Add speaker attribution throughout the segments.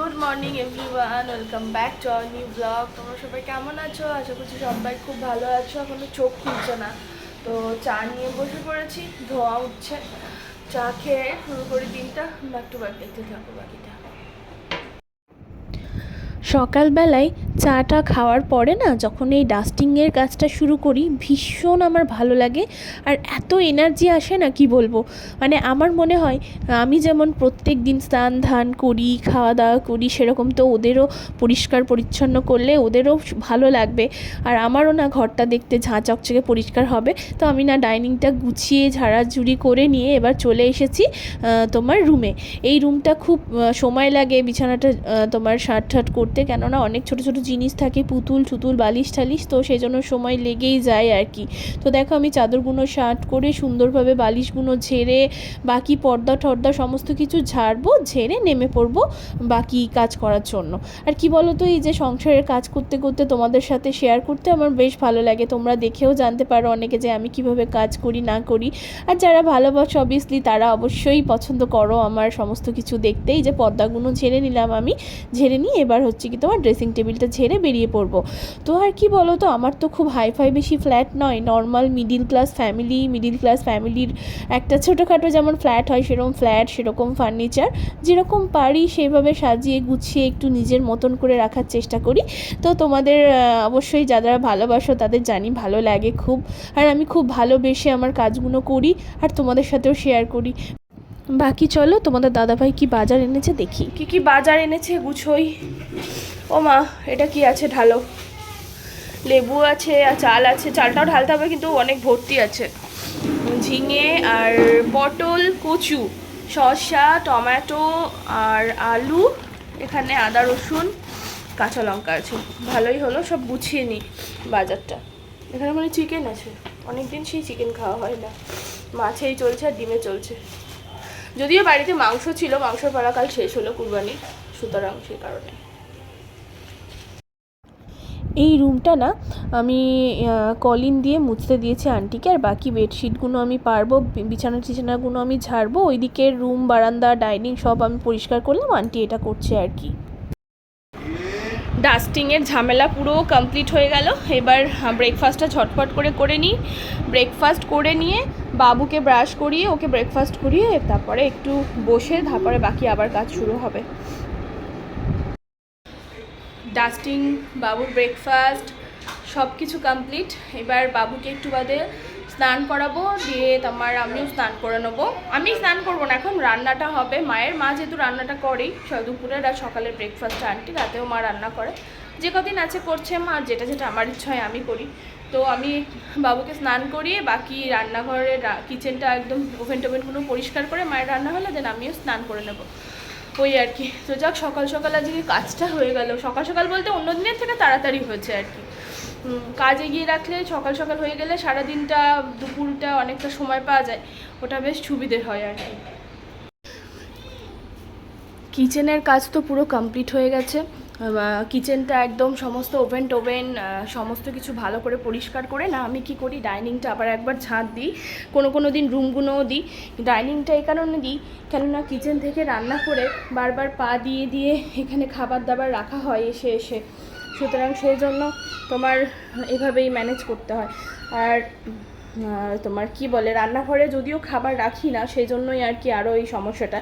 Speaker 1: Good morning everyone welcome back to our new blog তোমরা সবাই কেমন আছো? আশা করছি সবাই খুব ভালো আছো। এখনও চোখ খুলছে না। তো চা নিয়ে বসে পড়েছি। ধোয়া উঠছে। চা খেয়ে শুরু করি দিনটা। ব্যাক টু ব্যাক দেখতে থাকো বাকিটা।
Speaker 2: সকালবেলায় চাটা খাওয়ার পরে না যখন এই ডাস্টিংয়ের কাজটা শুরু করি, ভীষণ আমার ভালো লাগে। আর এত এনার্জি আসে না, কি বলব? মানে আমার মনে হয়, আমি যেমন প্রত্যেক দিন স্নান, ধান করি, খাওয়া দাওয়া করি, সেরকম তো ওদেরও পরিষ্কার পরিচ্ছন্ন করলে ওদেরও ভালো লাগবে। আর আমারও না ঘরটা দেখতে ঝাঁ চকচকে পরিষ্কার হবে। তো আমি না ডাইনিংটা গুছিয়ে, ঝাড়াঝুড়ি করে নিয়ে এবার চলে এসেছি তোমার রুমে এই রুমটা খুব সময় লাগে বিছানাটা তোমার শার্ট ঠাট করতে। কেননা অনেক ছোট ছোট জিনিস থাকে, পুতুল ছুতুল বালিশ টালিশ, তো সেই জন্য সময় লেগেই যায় আর কি। তো দেখো আমি চাদরগুলো শার্ট করে সুন্দরভাবে বালিশগুলো ঝেড়ে বাকি পর্দা টর্দা সমস্ত কিছু ঝাড়বো, ঝেড়ে নেমে পড়ব বাকি কাজ করার জন্য। আর কি বলো তো এই যে সংসারের কাজ করতে করতে তোমাদের সাথে শেয়ার করতে আমার বেশ ভালো লাগে। তোমরা দেখেও জানতে পারো অনেকে যে আমি কীভাবে কাজ করি, না করি। আর যারা ভালোবাসো অবভিয়াসলি তারা অবশ্যই পছন্দ করো আমার সমস্ত কিছু দেখতেই যে পর্দাগুলো ঝেড়ে নিলাম আমি, ঝেড়ে নিয়ে এবার হচ্ছে কি তোমার ড্রেসিং টেবিলটা ঝেড়ে বেরিয়ে পড়ব। তো আর কি বলো তো আমার তো খুব হাইফাই বেশি ফ্ল্যাট নয়। Normal middle class family middle class ফ্যামিলির একটা ছোটোখাটো যেমন ফ্ল্যাট হয়, সেরকম ফ্ল্যাট সেরকম ফার্নিচার যেরকম পারি সেইভাবে সাজিয়ে গুছিয়ে একটু নিজের মতন করে রাখার চেষ্টা করি। তো তোমাদের অবশ্যই যারা ভালোবাসো তাদের জানি ভালো লাগে খুব। আর আমি খুব ভালোবেসে আমার কাজগুলো করি আর তোমাদের সাথেও শেয়ার করি। বাকি চলো, তোমাদের দাদাভাই কি বাজার এনেছে দেখি।
Speaker 1: কি কি বাজার এনেছে, গুছোই। ও মা, এটা কি আছে? ঢালো। লেবু আছে আর চাল আছে। চালটাও ঢালতে হবে কিন্তু অনেক ভর্তি আছে। ঝিঙে আর পটল, কচু, শসা, টমেটো আর আলু, এখানে আদা, রসুন, কাঁচা লঙ্কা আছে। ভালোই হলো, সব গুছিয়ে নিই বাজারটা। এখানে মানে চিকেন আছে। অনেক দিন সেই চিকেন খাওয়া হয় না। মাছেই চলছে আর ডিমে চলছে। যদিও বাড়িতে মাংস ছিল, মাংসের পাড়া কাল শেষ হলো কুরবানি সুতরাং সেই কারণে।
Speaker 2: এই রুমটা না আমি কলিন দিয়ে মুছতে দিয়েছি আন্টিকে, আর বাকি বেডশিটগুলো আমি পারব বিছানা টিছানাগুলো আমি ঝাড়বো, ওইদিকে রুম, বারান্দা, ডাইনিং সব আমি পরিষ্কার করলাম, আন্টি এটা করছে আর কি।
Speaker 1: ডাস্টিংয়ের ঝামেলা পুরো কমপ্লিট হয়ে গেল, এবার ব্রেকফাস্টটা ঝটপট করে করে নিই। ব্রেকফাস্ট করে নিয়ে বাবুকে ব্রাশ করিয়ে ওকে ব্রেকফাস্ট করিয়ে তারপরে একটু বসে, তারপরে বাকি আবার কাজ শুরু হবে। ডাস্টিং, বাবুর ব্রেকফাস্ট সব কিছু কমপ্লিট এবার বাবুকে একটু বাদে স্নান করাবো, দিয়ে তোমার আমিও স্নান করে নেব। আমি স্নান করব না, এখন রান্নাটা হবে। মায়ের মা যেহেতু রান্নাটা করেই দুপুরের আর সকালের ব্রেকফাস্ট আনটি রাতেও মা রান্না করে। যে কদিন আছে করছে মা আর যেটা যেটা আমার ইচ্ছা হয় আমি করি। তো আমি বাবুকে স্নান করিয়ে বাকি রান্নাঘরের কিচেনটা একদম ওভেন টোভেনগুলো পরিষ্কার করে মায়ের রান্না হলে দেন আমিও স্নান করে নেব। ওই আর কি। তো যাক, সকাল সকাল আজকে কাজটা হয়ে গেল। সকাল সকাল বলতে অন্য দিনের থেকে তাড়াতাড়ি হয়েছে আর কি। কাজে গিয়ে রাখলে সকাল সকাল হয়ে গেলে সারা দিনটা দুপুরটা অনেকটা সময় পাওয়া যায়। ওটা বেশ সুবিধে হয় আর কি। কিচেনের কাজ তো পুরো কমপ্লিট হয়ে গেছে। কিচেনটা একদম সমস্ত ওভেন টোভেন সমস্ত কিছু ভালো করে পরিষ্কার করে না, আমি কি করি? ডাইনিংটা আবার একবার ঝাঁট দিই। কোনো কোনো দিন রুমগুলোও দিই। ডাইনিংটা এই কারণে দিই, কেননা কিচেন থেকে রান্না করে বারবার পা দিয়ে দিয়ে এখানে খাবার দাবার রাখা হয় এসে এসে। সুতরাং সেই জন্য তোমার এভাবেই ম্যানেজ করতে হয়। আর তোমার কি বলে, রান্নাঘরে যদিও খাবার রাখি না, সেই জন্যই আর কি আরও এই সমস্যাটা।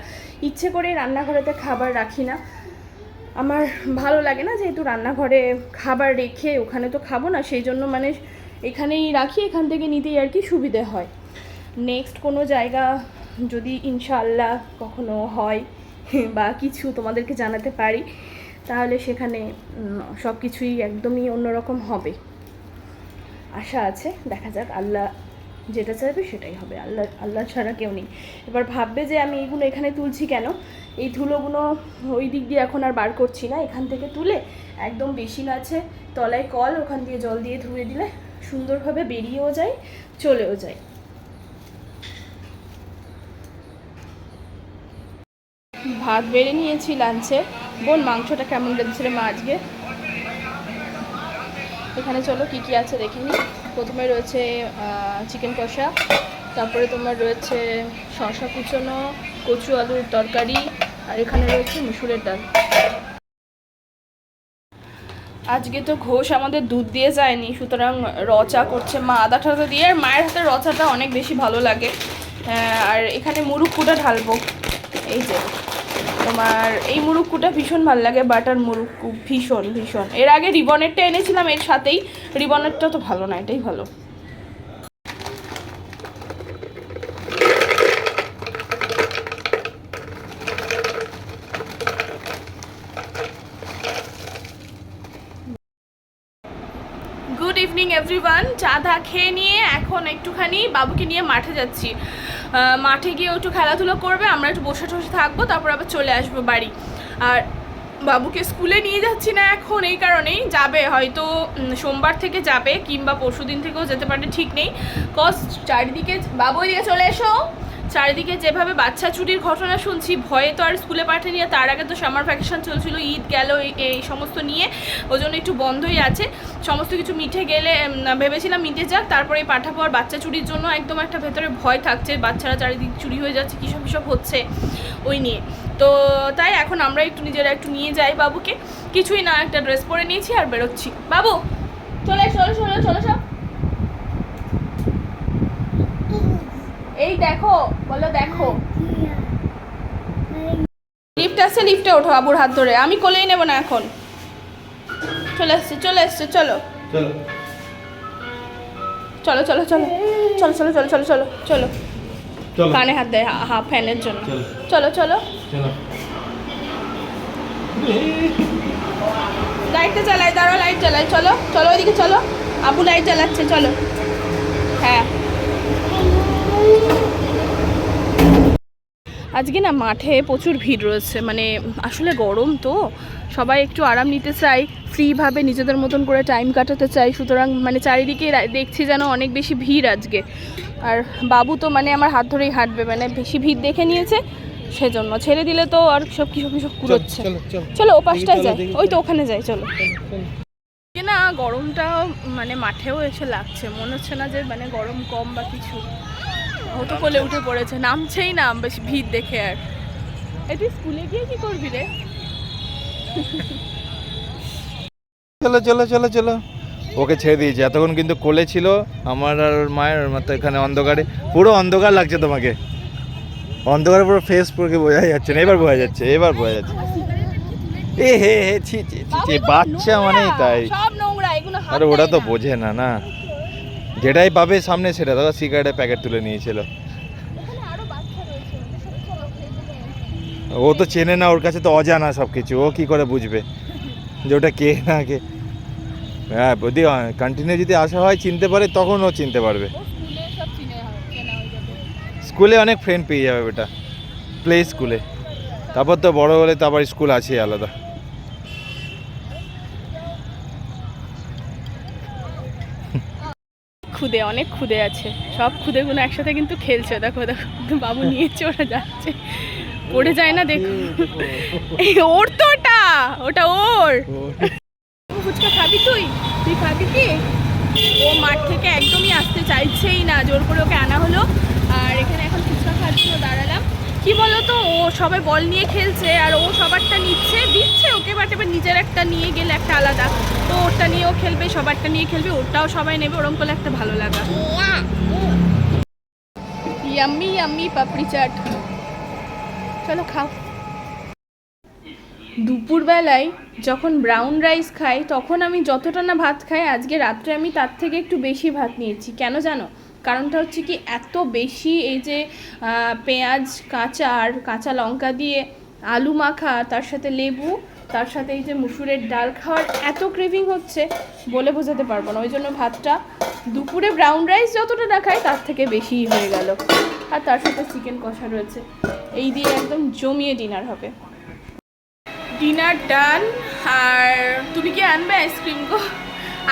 Speaker 1: ইচ্ছে করে রান্নাঘরেতে খাবার রাখি না। আমার ভালো লাগে না যেহেতু রান্নাঘরে খাবার রেখে ওখানে তো খাব না, সেই জন্য মানে এখানেই রাখি, এখান থেকে নিতেই আর কি সুবিধে হয়। নেক্সট কোনো জায়গা যদি ইনশাল্লাহ কখনো হয় বা কিছু তোমাদেরকে জানাতে পারি, তাহলে সেখানে সব কিছুই একদমই অন্যরকম হবে। আশা আছে, দেখা যাক, আল্লাহ যেটা চাইবে সেটাই হবে। আল্লাহ আল্লাহ ছাড়া কেউ নেই। এবার ভাববে যে আমি এইগুলো এখানে তুলছি কেন? এই ধুলোগুলো ওই দিক দিয়ে এখন আর বার করছি না। এখান থেকে তুলে একদম বেশি আছে, তলায় কল, ওখান দিয়ে জল দিয়ে ধুয়ে দিলে সুন্দরভাবে বেরিয়েও যায়, চলেও যায়। ভাত বেড়ে নিয়েছি লাঞ্চে। বোন, মাংসটা কেমন রেঁধেছিলে মা আজকে? এখানে চলো, কি কি আছে দেখি প্রথমে রয়েছে চিকেন কষা, তারপরে তোমার রয়েছে শসা কুচনো, কচু আলুর তরকারি, আর এখানে রয়েছে মুসুরের ডাল। আজকে তো ঘোষ আমাদের দুধ দিয়ে যায়নি, সুতরাং রচা করছে মা আদা টাদা দিয়ে, আর মায়ের হাতের রচাটা অনেক বেশি ভালো লাগে। আর এখানে মুরুক্কুটা ঢালবো। এই যে। তোমার এই মুরুক্কুটা ভীষণ ভালো লাগে, বাটার মুরুক্কু ভীষণ ভীষণ। এর আগে রিবনেরটা এনেছিলাম, এর সাথেই রিবনেরটা তো ভালো না, এটাই ভালো। গুড ইভিনিং এভরিওয়ান চা ধা খেয়ে নিয়ে এখন একটুখানি বাবুকে নিয়ে মাঠে যাচ্ছি। মাঠে গিয়ে একটু খেলাধুলো করবে, আমরা একটু বসে টসে থাকব, তারপর আবার চলে আসব বাড়ি। আর বাবুকে স্কুলে নিয়ে যাচ্ছি না এখন, এই কারণেই যাবে, হয়তো সোমবার থেকে যাবে, কিংবা পরশু দিন থেকেও যেতে পারে, ঠিক নেই। কজ চারিদিকে বাবু ওইদিকে চলে এসো। চারিদিকে যেভাবে বাচ্চা চুরির ঘটনা শুনছি, ভয়ে তো আর স্কুলে পাঠিয়ে নিয়ে তার আগে তো সামার ভ্যাকেশন চলছিল, ঈদ গেল, এই- সমস্ত নিয়ে। ওই জন্য একটু বন্ধই আছে। সমস্ত কিছু মিটে গেলে ভেবেছিলাম মিটে যাক, তারপরে পাঠাবো আর বাচ্চা চুরির জন্য একদম একটা ভেতরে ভয় থাকছে, বাচ্চারা চারিদিক চুরি হয়ে যাচ্ছে কিসব কিসব হচ্ছে ওই নিয়ে। তো তাই এখন আমরা একটু নিজেরা একটু নিয়ে যাই বাবুকে। কিছুই না, একটা ড্রেস পরে নিয়েছি আর বেরোচ্ছি। বাবু, চলে চলো চলো চলো সব এই দেখো বলো দেখো। লিফট আসছে লিফটে ওঠো আবুর হাত ধরে। আমি কোলেই নেব না এখন। চলে এসছে চলে এসছে চলো।
Speaker 3: চলো।
Speaker 1: চলো চলো চলো। চলো চলো চলো চলো চলো কানে হাত দেয় হা- হা ফ্যানের জন্য।
Speaker 3: চলো।
Speaker 1: চলো লাইটটা চালাই দাঁড়াও লাইট চালাই চলো চলো ওইদিকে চলো। আবু লাইট চালাচ্ছে চলো। হ্যাঁ। আজকে না মাঠে প্রচুর ভিড় রয়েছে মানে আসলে গরম তো সবাই একটু আরাম নিতে চাই ফ্রিভাবে নিজেদের মতন করে টাইম কাটাতে চাই সুতরাং মানে চারিদিকে দেখছি যেন অনেক বেশি ভিড় আজকে। আর বাবু তো মানে আমার হাত ধরেই হাঁটবে মানে বেশি ভিড় দেখে নিয়েছে সেজন্য ছেড়ে দিলে তো আর সব কিছু কিসব কুড়োচ্ছে।
Speaker 3: চলো
Speaker 1: ও পাশটায় যাই ওই তো ওখানে যাই চলো।
Speaker 3: চলো।
Speaker 1: না গরমটা মানে মাঠেও এসে লাগছে মনে হচ্ছে না যে মানে গরম কম বা কিছু। ও তো কোলে উঠে পড়েছে নামছেই না বেশ ভিড় দেখে আর। এই তুই স্কুলে গিয়ে কি করবি রে?
Speaker 3: চলো চলো চলো চলো। ওকে ছেড়ে দিয়েছি। এতক্ষণ কিন্তু কোলে ছিল আমার আর মায়ের মতো এখানে অন্ধকারে। পুরো অন্ধকার লাগছে তোমাকে। অন্ধকারে পুরো ফেস পুরো বোঝা যাচ্ছে না। এবার বোঝা যাচ্ছে এবার বোঝা যাচ্ছে। এ হে হে ছি ছি বাচ্চা মানেই তাই।
Speaker 1: হাত
Speaker 3: আরে ওরা তো। বোঝে না না। যেটাই পাবে সামনে সেটা। দাদা সিগারেটের প্যাকেট তুলে নিয়েছিল। ও তো চেনে না ওর কাছে তো অজানা সব কিছু ও কি করে বুঝবে? যে ওটা কে না কে। হ্যাঁ যদি কন্টিনিউ যদি আসা হয় চিনতে পারে তখন ও চিনতে পারবে।
Speaker 1: স্কুলে
Speaker 3: অনেক ফ্রেন্ড পেয়ে যাবে বেটা প্লে স্কুলে তারপর তো বড় হলে তো আবার স্কুল আছে আলাদা।
Speaker 1: খুদে, অনেক খুদে আছে। সব খুদেগুলো একসাথে কিন্তু খেলছে। দেখো দেখো বাবু নিয়ে ওরা যাচ্ছে। পড়ে যায় না, দেখো। ওর তো ওটা ওটা ওর। ফুচকা খাবি তুই? তুই খাবি কি? ও মাঠ থেকে একদমই আসতে চাইছেই না। জোর করে ওকে আনা হলো আর এখানে এখন ফুচকা খাওয়ার জন্য দাঁড়ালাম কি বলো তো, ও সবাই বল নিয়ে খেলছে আর ও সবারটা নিচ্ছে, দিচ্ছে ওকে বাট এবার নিজের একটা নিয়ে গেলে একটা আলাদা। তো ওরটা নিয়েও খেলবে, সবারটা নিয়ে খেলবে, ওরটাও সবাই নেবে, ওরম করলে একটা ভালো লাগা। Yummy yummy papdi chaat. চলো খাও। দুপুরবেলায় যখন ব্রাউন রাইস খাই, তখন আমি যতটা না ভাত খাই, আজকে রাত্রে আমি তার থেকে একটু বেশি ভাত নিয়েছি। কেন জানো? কারণটা হচ্ছে কি এত বেশি এই যে পেঁয়াজ, কাঁচা আর কাঁচা লঙ্কা দিয়ে আলু মাখা, তার সাথে লেবু, তার সাথে এই যে মুসুরের ডাল খাওয়ার এত ক্রেভিং হচ্ছে বলে বোঝাতে পারব না। ওই জন্য ভাতটা দুপুরে ব্রাউন রাইস যতটা না খাই তার থেকে বেশিই হয়ে গেল। আর তার সাথে চিকেন কষা রয়েছে। এই দিয়ে একদম জমিয়ে ডিনার হবে। ডিনার ডান আর তুমি কি আনবে আইসক্রিম গো?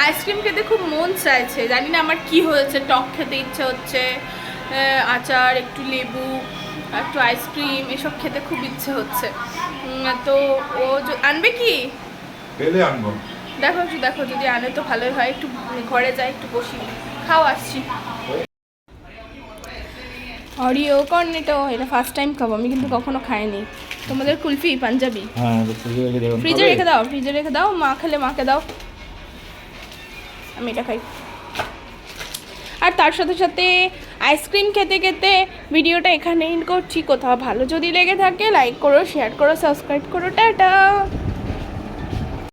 Speaker 1: আইসক্রিম খেতে খুব মন চাইছে। জানি না আমার কি হয়েছে টক খেতে ইচ্ছে হচ্ছে আচার একটু লেবু একটু আইসক্রিম এসব খেতে খুব ইচ্ছে হচ্ছে। তো ও আনবে কি?
Speaker 3: পেলে আনব।
Speaker 1: দেখো একটু দেখো যদি আনে তো ভালোই হয়। একটু ঘরে যাই একটু বসি। খাও আসছি। অরিও কর্নেটো এটা ফার্স্ট টাইম খাব। আমি কিন্তু কখনো খাইনি। তোমাদের কুলফি পাঞ্জাবি?
Speaker 3: হ্যাঁ
Speaker 1: ফ্রিজে রেখে দাও ফ্রিজে রেখে দাও। মা খেলে মাকে দাও। আমি এটা খাই। আর তার সাথে সাথে আইসক্রিম খেতে খেতে ভিডিওটা এখানেই করছি। কোথাও ভালো যদি লেগে থাকে লাইক করো শেয়ার করো সাবস্ক্রাইব করো, টাটা!